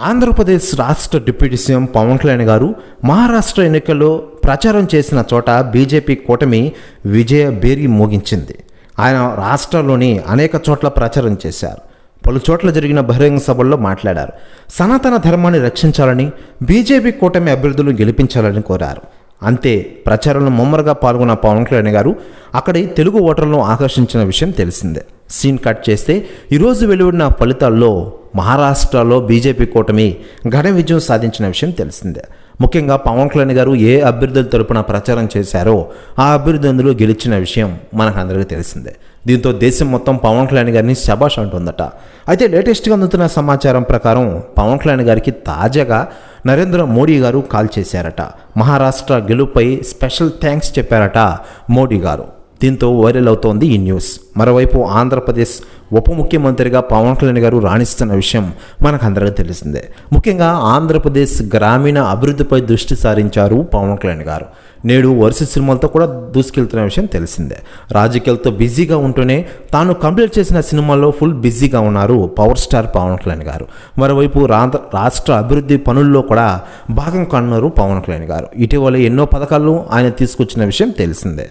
ఆంధ్రప్రదేశ్ రాష్ట్ర deputy CM Pawan Kalyan గారు మహారాష్ట్ర ఎన్నికల్లో ప్రచారం చేసిన చోట బీజేపీ కూటమి విజయ బేరి మోగించింది. ఆయన రాష్ట్రంలోని అనేక చోట్ల ప్రచారం చేశారు. పలు చోట్ల జరిగిన బహిరంగ సభల్లో మాట్లాడారు. సనాతన ధర్మాన్ని రక్షించాలని బీజేపీ కూటమి అభ్యర్థులను గెలిపించాలని కోరారు. అంతే ప్రచారంలో ముమ్మరుగా పాల్గొన్న పవన్ కళ్యాణ్ గారు అక్కడి తెలుగు ఓటర్లను ఆకర్షించిన విషయం తెలిసిందే. సీన్ కట్ చేస్తే ఈరోజు వెలువడిన ఫలితాల్లో మహారాష్ట్రలో బీజేపీ కూటమి ఘన విజయం సాధించిన విషయం తెలిసిందే. ముఖ్యంగా పవన్ కళ్యాణ్ గారు ఏ అభ్యర్థుల తరపున ప్రచారం చేశారో ఆ అభ్యర్థులు గెలిచిన విషయం మనకు అందరికీ తెలిసిందే. దీంతో దేశం మొత్తం పవన్ కళ్యాణ్ గారిని శబాష్ అంటుందట. అయితే లేటెస్ట్గా అందుతున్న సమాచారం ప్రకారం పవన్ కళ్యాణ్ గారికి తాజాగా నరేంద్ర మోడీ గారు కాల్ చేశారట. మహారాష్ట్ర గెలుపై స్పెషల్ థ్యాంక్స్ చెప్పారట మోడీ గారు. దీంతో వైరల్ అవుతోంది ఈ న్యూస్. మరోవైపు ఆంధ్రప్రదేశ్ ఉప ముఖ్యమంత్రిగా పవన్ కళ్యాణ్ గారు రాణిస్తున్న విషయం మనకు అందరికీ తెలిసిందే. ముఖ్యంగా ఆంధ్రప్రదేశ్ గ్రామీణ అభివృద్ధిపై దృష్టి సారించారు పవన్ కళ్యాణ్ గారు. నేడు వరుస సినిమాలతో కూడా దూసుకెళ్తున్న విషయం తెలిసిందే. రాజకీయాలతో బిజీగా ఉంటూనే తాను కంప్లీట్ చేసిన సినిమాల్లో ఫుల్ బిజీగా ఉన్నారు పవర్ స్టార్ పవన్ కళ్యాణ్ గారు. మరోవైపు రాష్ట్ర అభివృద్ధి పనుల్లో కూడా భాగం కన్నారు పవన్ కళ్యాణ్ గారు. ఇటీవల ఎన్నో పథకాలు ఆయన తీసుకొచ్చిన విషయం తెలిసిందే.